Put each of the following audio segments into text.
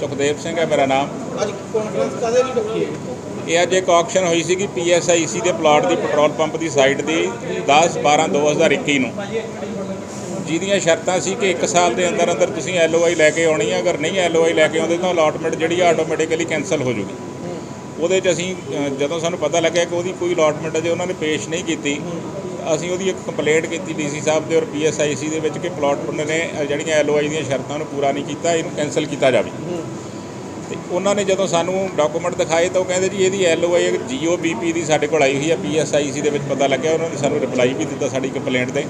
ਸੁਖਦੇਵ ਸਿੰਘ ਹੈ ਮੇਰਾ ਨਾਮ। ਅੱਜ ਕਾਨਫਰੰਸ ਕਾਦੇ ਲਈ ਰੱਖੀ ਹੈ? ਇਹ ਅੱਜ ਇੱਕ ਆਕਸ਼ਨ ਹੋਈ ਸੀਗੀ ਪੀਐਸਆਈਸੀ ਦੇ ਪਲਾਟ ਦੀ ਪੈਟਰੋਲ ਪੰਪ ਦੀ ਸਾਈਟ ਦੀ 10 12 2021 ਨੂੰ। ਜਿਹਦੀਆਂ ਸ਼ਰਤਾਂ ਸੀ ਕਿ 1 ਸਾਲ ਦੇ ਅੰਦਰ ਅੰਦਰ ਤੁਸੀਂ ਐਲਓਆਈ ਲੈ ਕੇ ਆਉਣੀ ਹੈ ਅਗਰ ਨਹੀਂ ਐਲਓਆਈ ਲੈ ਕੇ ਆਉਂਦੇ ਤਾਂ ਅਲਾਟਮੈਂਟ ਜਿਹੜੀ ਆਟੋਮੈਟਿਕਲੀ ਕੈਨਸਲ ਹੋ ਜੂਗੀ। ਉਹਦੇ 'ਚ ਅਸੀਂ ਜਦੋਂ ਸਾਨੂੰ ਪਤਾ ਲੱਗਿਆ ਕਿ ਉਹਦੀ ਕੋਈ ਅਲਾਟਮੈਂਟ ਅਜੇ ਉਹਨਾਂ ਨੇ ਪੇਸ਼ ਨਹੀਂ ਕੀਤੀ ਅਸੀਂ ਉਹਦੀ ਇੱਕ ਕੰਪਲੇਂਟ ਕੀਤੀ ਡੀਸੀ ਸਾਹਿਬ ਦੇ ਔਰ ਪੀਐਸਆਈਸੀ ਦੇ ਵਿੱਚ ਕਿ ਪਲਾਟ ਓਨਰ ਨੇ ਅ, ਜਿਹੜੀਆਂ ਐਲਓਆਈ ਦੀਆਂ ਸ਼ਰਤਾਂ ਨੂੰ ਪੂਰਾ ਨਹੀਂ ਕੀਤਾ ਇਹਨੂੰ ਕੈਨਸਲ ਕੀਤਾ ਜਾਵੇ। ਤੇ ਉਹਨਾਂ ਨੇ ਜਦੋਂ ਸਾਨੂੰ ਡਾਕੂਮੈਂਟ ਦਿਖਾਏ ਤਾਂ ਉਹ ਕਹਿੰਦੇ ਜੀ ਇਹਦੀ ਐਲਓਆਈ ਜੀਓ ਬੀਪੀ ਦੀ ਸਾਡੇ ਕੋਲ ਆਈ ਹੋਈ ਹੈ ਪੀਐਸਆਈਸੀ ਦੇ ਵਿੱਚ ਪਤਾ ਲੱਗਿਆ ਉਹਨਾਂ ਨੇ ਸਾਨੂੰ ਰਿਪਲਾਈ ਵੀ ਦਿੱਤਾ ਸਾਡੀ ਕੰਪਲੇਂਟ ਤੇ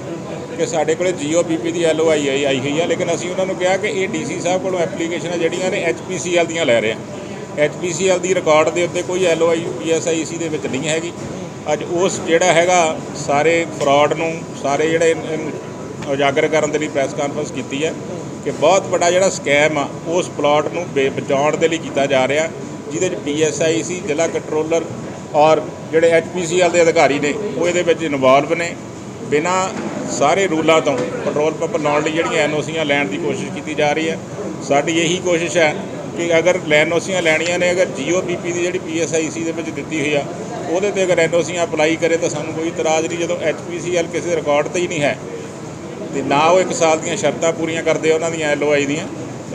ਕਿ ਸਾਡੇ ਕੋਲੇ ਜੀਓ ਬੀਪੀ ਦੀ ਐਲਓਆਈ ਆਈ ਆਈ ਹੋਈ ਹੈ ਲੇਕਿਨ ਅਸੀਂ ਉਹਨਾਂ ਨੂੰ ਕਿਹਾ ਕਿ ਇਹ ਡੀਸੀ ਸਾਹਿਬ ਕੋਲੋਂ ਐਪਲੀਕੇਸ਼ਨਾਂ ਜਿਹੜੀਆਂ ਨੇ ਐਚਪੀਸੀਐਲ ਦੀਆਂ ਲੈ ਰਹੇ ਆ। ਐਚਪੀਸੀਐਲ ਦੀ ਰਿਕਾਰਡ ਦੇ ਉੱਤੇ ਕੋਈ ਐਲਓਆਈ ਪੀਐਸਆਈਸੀ ਦੇ ਵਿੱਚ ਨਹੀਂ ਹੈਗੀ। ਅੱਜ ਉਸ ਜਿਹੜਾ ਹੈਗਾ ਸਾਰੇ ਫਰਾਡ ਨੂੰ, ਸਾਰੇ ਜਿਹੜੇ ਉਜਾਗਰ ਕਰਨ ਦੇ ਲਈ ਪ੍ਰੈਸ ਕਾਨਫਰੰਸ ਕੀਤੀ ਹੈ ਕਿ ਬਹੁਤ ਵੱਡਾ ਜਿਹੜਾ ਸਕੈਮ ਆ, ਉਸ ਪਲਾਟ ਨੂੰ ਬੇ- ਬਚਾਉਣ ਦੇ ਲਈ ਕੀਤਾ ਜਾ ਰਿਹਾ। ਜਿਹਦੇ ਵਿੱਚ ਪੀਐਸਆਈਸੀ ਜ਼ਿਲ੍ਹਾ ਕੰਟਰੋਲਰ ਔਰ ਜਿਹੜੇ ਐਚਪੀਸੀਐਲ ਦੇ ਅਧਿਕਾਰੀ ਨੇ, ਉਹ ਇਹਦੇ ਵਿੱਚ ਇਨਵੋਲਵ ਨੇ। ਬਿਨਾਂ ਸਾਰੇ ਰੂਲਾਂ ਤੋਂ ਪੈਟਰੋਲ ਪੰਪ ਲਾਉਣ ਲਈ ਜਿਹੜੀਆਂ ਐਨਓਸੀਆਂ ਲੈਣ ਦੀ ਕੋਸ਼ਿਸ਼ ਕੀਤੀ ਜਾ ਰਹੀ ਹੈ। ਸਾਡੀ ਇਹੀ ਕੋਸ਼ਿਸ਼ ਹੈ ਕਿ ਅਗਰ ਲੈਨਓਸੀਆਂ ਲੈਣੀਆਂ ਨੇ, ਅਗਰ ਜੀਓ ਬੀਪੀ ਦੀ ਜਿਹੜੀ ਪੀਐਸਆਈਸੀ ਦੇ ਵਿੱਚ ਦਿੱਤੀ ਹੋਈ ਆ ਉਹਦੇ ਤੇ ਅਗਰ ਐਨਓਸੀਆਂ ਅਪਲਾਈ ਕਰੇ ਤਾਂ ਸਾਨੂੰ ਕੋਈ ਇਤਰਾਜ਼ ਨਹੀਂ ਜਦੋਂ ਐਚਪੀਸੀਐਲ ਕਿਸੇ ਰਿਕਾਰਡ ਤੇ ਹੀ ਨਹੀਂ ਹੈ। ਤੇ ਨਾ ਉਹ ਇੱਕ ਸਾਲ ਦੀਆਂ ਸ਼ਰਤਾਂ ਪੂਰੀਆਂ ਕਰਦੇ ਉਹਨਾਂ ਦੀਆਂ ਐਲਓਆਈ ਦੀਆਂ।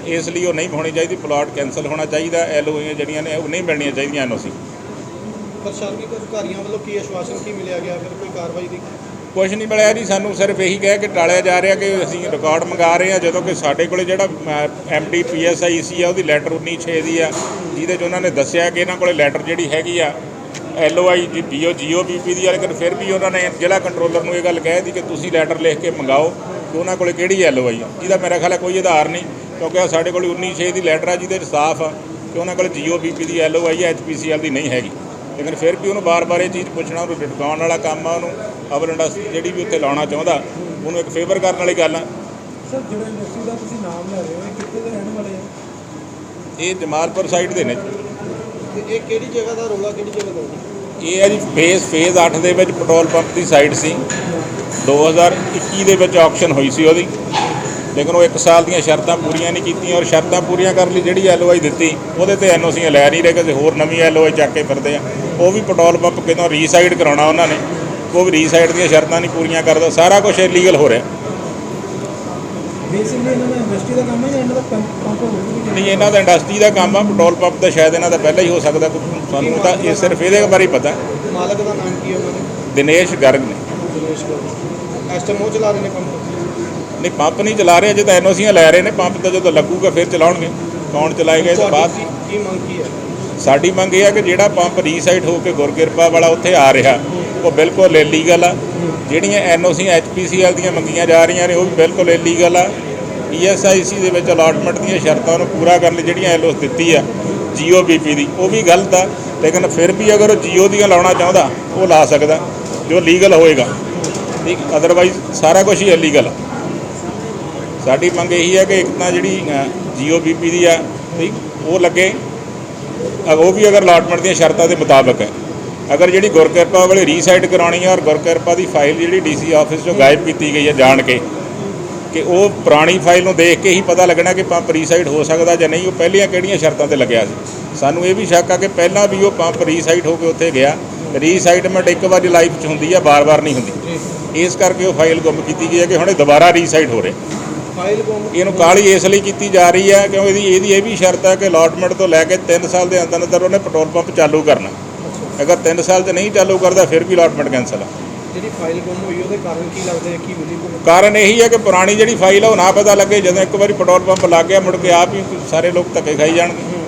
ਇਸ ਲਈ ਉਹ ਨਹੀਂ ਹੋਣੀ ਚਾਹੀਦੀ ਪਲਾਟ ਕੈਨਸਲ ਹੋਣਾ ਚਾਹੀਦਾ ਐਲਓਆਈਆਂ ਜਿਹੜੀਆਂ ਨੇ ਉਹ ਨਹੀਂ ਮਿਲਣੀਆਂ ਚਾਹੀਦੀਆਂ ਐਨਓਸੀ ਪ੍ਰਸ਼ਾਸਨਿਕ ਅਧਿਕਾਰੀਆਂ ਵੱਲੋਂ ਕੀ ਆਸ਼ਵਾਸਨ ਕੀ ਮਿਲਿਆ ਗਿਆ? ਫਿਰ ਕੋਈ ਕਾਰਵਾਈ ਦੀ ਕੁਝ ਨਹੀਂ ਮਿਲਿਆ ਜੀ ਸਾਨੂੰ ਸਿਰਫ ਇਹੀ ਕਹਿ ਕੇ ਟਾਲਿਆ ਜਾ ਰਿਹਾ ਕਿ ਅਸੀਂ ਰਿਕਾਰਡ ਮੰਗਾ ਰਹੇ ਹਾਂ ਜਦੋਂ ਕਿ ਸਾਡੇ ਕੋਲੇ ਜਿਹੜਾ ਐਮਡੀ ਪੀਐਸਆਈਸੀ ਆ ਉਹਦੀ ਲੈਟਰ 19 ਦੀ ਆ ਜਿਹਦੇ 'ਚ ਉਹਨਾਂ ਨੇ ਦੱਸਿਆ ਕਿ ਇਹਨਾਂ ਕੋਲੇ ਲੈਟਰ ਜਿਹੜੀ ਹੈਗੀ ਆ ਐਲਓਆਈ ਜੀ ਪੀਓ ਜੀਓ ਬੀਪੀ ਦੀ ਆ ਲੇਕਿਨ ਫਿਰ ਵੀ ਉਹਨਾਂ ਨੇ ਜ਼ਿਲ੍ਹਾ ਕੰਟਰੋਲਰ ਨੂੰ ਇਹ ਗੱਲ ਕਹਿ ਦਿੱਤੀ ਕਿ ਤੁਸੀਂ ਲੈਟਰ ਲਿਖ ਕੇ ਮੰਗਾਓ ਕਿ ਉਹਨਾਂ ਕੋਲੇ ਕਿਹੜੀ ਐਲਓਆਈ ਆ? ਜਿਹਦਾ ਮੇਰਾ ਖਿਆਲ ਹੈ ਕੋਈ ਆਧਾਰ ਨਹੀਂ ਕਿਉਂਕਿ ਸਾਡੇ ਕੋਲ 19 ਦੀ ਲੈਟਰ ਆ ਜਿਹਦੇ 'ਚ ਸਾਫ਼ ਆ ਕਿ ਉਹਨਾਂ ਕੋਲ ਬੀਪੀ ਦੀ ਐਲਓਆਈ ਐਚਪੀਸੀਐਲ ਦੀ ਨਹੀਂ ਹੈਗੀ। ਲੇਕਿਨ ਫਿਰ ਵੀ ਉਹਨੂੰ ਬਾਰ-ਬਾਰ ਇਹ ਚੀਜ਼ ਪੁੱਛਣਾ ਉਹਨੂੰ ਡਟਕਾਉਣ ਵਾਲਾ ਕੰਮ ਆ ਉਹਨੂੰ ਅਵਰ ਇੰਡਸਟਰੀ ਜਿਹੜੀ ਵੀ ਉੱਥੇ ਲਾਉਣਾ ਚਾਹੁੰਦਾ ਉਹਨੂੰ ਇੱਕ ਫੇਵਰ ਕਰਨ ਵਾਲੀ ਗੱਲ ਆ। ਸਰ ਜਿਹੜਾ ਇੰਡਸਟਰੀ ਦਾ ਤੁਸੀਂ ਨਾਮ ਲੈ ਰਹੇ ਹੋ ਕਿੱਥੇ ਦੇ ਰਹਿਣ ਵਾਲੇ ਆ? ਇਹ ਜਮਾਲਪੁਰ ਸਾਈਡ ਦੇ ਨੇ ਇਹ ਕਿਹੜੀ ਜਗ੍ਹਾ ਦਾ ਰੋਲਾ, ਕਿਹੜੀ ਜਗ੍ਹਾ ਦਾ ਇਹ ਹੈ ਜੀ ਫੇਜ਼ ਫੇਜ਼ 8 ਦੇ ਵਿੱਚ ਪੈਟਰੋਲ ਪੰਪ ਦੀ ਸਾਈਡ ਸੀ। 2021 ਦੇ ਵਿੱਚ ਆਕਸ਼ਨ ਹੋਈ ਸੀ ਉਹਦੀ। ਲੇਕਿਨ ਉਹ 1 ਸਾਲ ਦੀਆਂ ਸ਼ਰਤਾਂ ਪੂਰੀਆਂ ਨਹੀਂ ਕੀਤੀਆਂ ਔਰ ਸ਼ਰਤਾਂ ਪੂਰੀਆਂ ਕਰਨ ਲਈ ਜਿਹੜੀ ਐਲਓਆਈ ਦਿੱਤੀ, ਉਹਦੇ ਤੇ ਐਨਓਸੀਆਂ ਲੈ ਨਹੀਂ ਰਹੇ ਕਿਸੇ ਹੋਰ ਨਵੀਂ ਐਲਓਆਈ ਚੱਕ ਕੇ ਫਿਰਦੇ ਆ ਉਹ ਵੀ ਪੈਟਰੋਲ ਪੰਪ ਕਿਤੋਂ ਰੀਸਾਈਡ ਕਰਾਉਣਾ ਉਹਨਾਂ ਨੇ। ਉਹ ਵੀ ਰੀਸਾਈਡ ਦੀਆਂ ਸ਼ਰਤਾਂ ਨਹੀਂ ਪੂਰੀਆਂ ਕਰਦਾ, ਸਾਰਾ ਕੁਝ ਇਲੀਗਲ ਹੋ ਰਿਹਾ। ਬੇਸਿਕਲੀ ਇਹਨਾਂ ਦਾ ਇੰਡਸਟਰੀ ਦਾ ਕੰਮ ਹੈ ਜਾਂ ਇਹਨਾਂ ਦਾ ਪੰਪ ਪੰਪ ਹੋਊਗਾ ਨਹੀਂ ਇਹਨਾਂ ਦਾ ਇੰਡਸਟਰੀ ਦਾ ਕੰਮ ਆ ਪੈਟਰੋਲ ਪੰਪ ਦਾ ਸ਼ਾਇਦ ਇਹਨਾਂ ਦਾ ਪਹਿਲਾਂ ਹੀ ਹੋ ਸਕਦਾ ਕੋਈ ਸਾਨੂੰ ਤਾਂ ਇਹ ਸਿਰਫ ਇਹਦੇ ਬਾਰੇ ਹੀ ਪਤਾ। ਮਾਲਕ ਦਾ ਨਾਮ ਕੀ ਹੈ ਉਹਨਾਂ ਦੇ? ਦਿਨੇਸ਼ ਗਰਗ ਨੇ। ਦਿਨੇਸ਼ ਗੌਰ ਇਸ ਟਾਈਮ ਉਹ ਚਲਾ ਰਹੇ ਨੇ ਪੰਪ ਨਹੀਂ ਪੰਪ ਨਹੀਂ ਚਲਾ ਰਹੇ ਜੇ ਤਾਂ ਐਨਓਸੀਆਂ ਲੈ ਰਹੇ ਨੇ ਪੰਪ ਤਾਂ ਜਦੋਂ ਲੱਗੂਗਾ ਫਿਰ ਚਲਾਉਣਗੇ। ਕੌਣ ਚਲਾਏਗਾ ਇਹ ਤੋਂ ਬਾਅਦ ਤੁਹਾਡੀ ਕੀ ਕੀ ਮੰਗ ਕੀ ਹੈ? ਸਾਡੀ ਮੰਗ ਇਹ ਹੈ ਕਿ ਜਿਹੜਾ ਪੰਪ ਰੀਸਾਈਟ ਹੋ ਕੇ ਗੁਰਕਿਰਪਾ ਵਾਲਾ ਉੱਥੇ ਆ ਰਿਹਾ ਉਹ ਬਿਲਕੁਲ ਇਲੀਗਲ ਆ। ਜਿਹੜੀਆਂ ਐਨਓਸੀ, ਐਚਪੀਸੀਐਲ ਦੀਆਂ ਮੰਗੀਆਂ ਜਾ ਰਹੀਆਂ ਨੇ, ਉਹ ਵੀ ਬਿਲਕੁਲ ਇਲੀਗਲ ਆ। ਈਐਸਆਈਸੀ ਦੇ ਵਿੱਚ ਅਲਾਟਮੈਂਟ ਦੀਆਂ ਸ਼ਰਤਾਂ ਨੂੰ ਪੂਰਾ ਕਰਨ ਲਈ ਜਿਹੜੀਆਂ ਐਲਓਸ ਦਿੱਤੀ ਆ, ਜੀਓ ਬੀਪੀ ਦੀ, ਉਹ ਵੀ ਗਲਤ ਆ। ਲੇਕਿਨ ਫਿਰ ਵੀ ਅਗਰ ਉਹ ਜੀਓ ਦੀਆਂ ਲਾਉਣਾ ਚਾਹੁੰਦਾ, ਉਹ ਲਾ ਸਕਦਾ, ਜੋ ਲੀਗਲ ਹੋਏਗਾ। ਠੀਕ ਅਦਰਵਾਈਜ਼ ਸਾਰਾ ਕੁਝ ਹੀ ਇਲੀਗਲ ਆ। ਸਾਡੀ ਮੰਗ ਇਹੀ ਹੈ ਕਿ ਇੱਕ ਤਾਂ ਜਿਹੜੀ ਜੀਓ ਬੀਪੀ ਦੀ ਆ, ਠੀਕ, ਉਹ ਲੱਗੇ। ਉਹ ਵੀ ਅਗਰ ਅਲਾਟਮੈਂਟ ਦੀਆਂ ਸ਼ਰਤਾਂ ਦੇ ਮੁਤਾਬਕ ਹੈ। ਅਗਰ ਜਿਹੜੀ ਗੁਰਕਿਰਪਾ ਵਾਲੀ ਰੀਸਾਈਟ ਕਰਾਉਣੀ ਹੈ ਔਰ ਗੁਰਕਿਰਪਾ ਦੀ ਫਾਈਲ ਜਿਹੜੀ ਡੀਸੀ ਆਫਿਸ ਚੋਂ ਗਾਇਬ ਕੀਤੀ ਗਈ ਹੈ ਜਾਣ ਕੇ ਕਿ ਉਹ ਪੁਰਾਣੀ ਫਾਈਲ ਨੂੰ ਦੇਖ ਕੇ ਹੀ ਪਤਾ ਲੱਗਣਾ ਕਿ ਪੰਪ ਰੀਸਾਈਟ ਹੋ ਸਕਦਾ ਜਾਂ ਨਹੀਂ ਉਹ ਪਹਿਲੀਆਂ ਕਿਹੜੀਆਂ ਸ਼ਰਤਾਂ ਤੇ ਲੱਗਿਆ ਸੀ। ਸਾਨੂੰ ਇਹ ਵੀ ਸ਼ੱਕ ਆ ਕਿ ਪਹਿਲਾਂ ਵੀ ਉਹ ਪੰਪ ਰੀਸਾਈਟ ਹੋ ਕੇ ਉੱਥੇ ਗਿਆ ਰੀਸਾਈਟਮੈਂਟ ਇੱਕ ਵਾਰੀ ਲਾਈਫ 'ਚ ਹੁੰਦੀ ਆ ਬਾਰ-ਬਾਰ ਨਹੀਂ ਹੁੰਦੀ। ਇਸ ਕਰਕੇ ਉਹ ਫਾਈਲ ਗੁੰਮ ਕੀਤੀ ਗਈ ਹੈ ਕਿ ਹੁਣ ਇਹ ਦੁਬਾਰਾ ਰੀਸਾਈਟ ਹੋ ਰਿਹਾ। ਫਾਈਲ ਗੁੰਮ ਇਹਨੂੰ ਕਾਲੀ ਇਸ ਲਈ ਕੀਤੀ ਜਾ ਰਹੀ ਹੈ ਕਿਉਂਕਿ ਇਹਦੀ ਇਹਦੀ ਇਹ ਵੀ ਸ਼ਰਤ ਹੈ ਕਿ ਅਲਾਟਮੈਂਟ ਤੋਂ ਲੈ ਕੇ 3 ਸਾਲ ਦੇ ਅੰਦਰ ਅੰਦਰ ਉਹਨੇ ਪੈਟਰੋਲ ਪੰਪ ਚਾਲੂ ਕਰਨਾ। ਅਗਰ 3 ਸਾਲ 'ਚ ਨਹੀਂ ਚਾਲੂ ਕਰਦਾ ਫਿਰ ਵੀ ਅਲਾਟਮੈਂਟ ਕੈਂਸਲ ਆ। ਜਿਹੜੀ ਫਾਈਲ ਗੁੰਮ ਹੋਈ ਉਹਦੇ ਕਾਰਨ ਕੀ ਲੱਗਦਾ ਹੈ ਕੀ ਮਿਲੀ ਕੋਈ ਕਾਰਨ ਇਹੀ ਹੈ ਕਿ ਪੁਰਾਣੀ ਜਿਹੜੀ ਫਾਈਲ ਆ ਉਹ ਨਾ ਪਤਾ ਲੱਗੇ ਜਦੋਂ ਇੱਕ ਵਾਰੀ ਪੈਟਰੋਲ ਪੰਪ ਲੱਗ ਗਿਆ ਮੁੜ ਕੇ ਆਪ ਹੀ ਸਾਰੇ ਲੋਕ ਧੱਕੇ ਖਾਈ ਜਾਣਗੇ।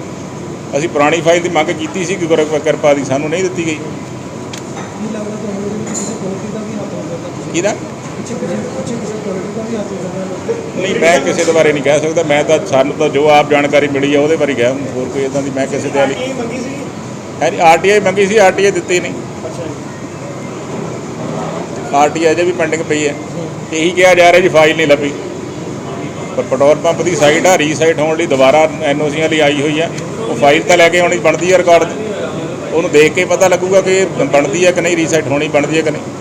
ਅਸੀਂ ਪੁਰਾਣੀ ਫਾਈਲ ਦੀ ਮੰਗ ਕੀਤੀ ਸੀ ਕਿ ਕਿਰਪਾ ਦੀ ਸਾਨੂੰ ਨਹੀਂ ਦਿੱਤੀ ਗਈ। ਕੀ ਲੱਗਦਾ ਤੁਹਾਨੂੰ ਕਿਸੇ ਦਾ ਵੀ ਹੱਥ ਹੋ ਸਕਦਾ? ਕਿਹਦਾ? ਹੋ ਨਹੀਂ ਮੈਂ ਕਿਸੇ ਦੇ ਬਾਰੇ ਨਹੀਂ ਕਹਿ ਸਕਦਾ। ਮੈਂ ਤਾਂ ਸਾਨੂੰ ਤਾਂ ਜੋ ਆਪ ਜਾਣਕਾਰੀ ਮਿਲੀ ਆ ਉਹਦੇ ਬਾਰੇ ਗਿਆ ਹੋਰ ਕੋਈ ਇਦਾਂ ਦੀ ਮੈਂ ਕਿਸੇ ਦੇ ਵਾਲੀ ਹੈ ਆਰਟੀਆਈ ਮੰਗੀ ਸੀ ਆਰਟੀਆਈ ਦਿੱਤੀ ਨਹੀਂ। ਅੱਛਾ ਜੀ। ਆਰਟੀਆਈ ਅਜੇ ਵੀ ਪੈਂਡਿੰਗ ਪਈ ਹੈ। ਇਹੀ ਕਿਹਾ ਜਾ ਰਿਹਾ ਜੀ ਫਾਈਲ ਨਹੀਂ ਲੱਭੀ। ਪਰ ਪੈਟਰੋਲ ਪੰਪ ਦੀ ਸਾਈਟ ਆ ਰੀਸਾਈਟ ਹੋਣ ਲਈ ਦੁਬਾਰਾ ਐਨਓਸੀਆਂ ਲਈ ਆਈ ਹੋਈ ਹੈ ਉਹ ਫਾਈਲ ਤਾਂ ਲੈ ਕੇ ਆਉਣੀ ਬਣਦੀ ਹੈ ਰਿਕਾਰਡ। ਉਹਨੂੰ ਦੇਖ ਕੇ ਪਤਾ ਲੱਗੂਗਾ ਕਿ ਬਣਦੀ ਹੈ ਕਿ ਨਹੀਂ ਰੀਸਾਈਟ ਹੋਣੀ ਬਣਦੀ ਹੈ ਕਿ ਨਹੀਂ।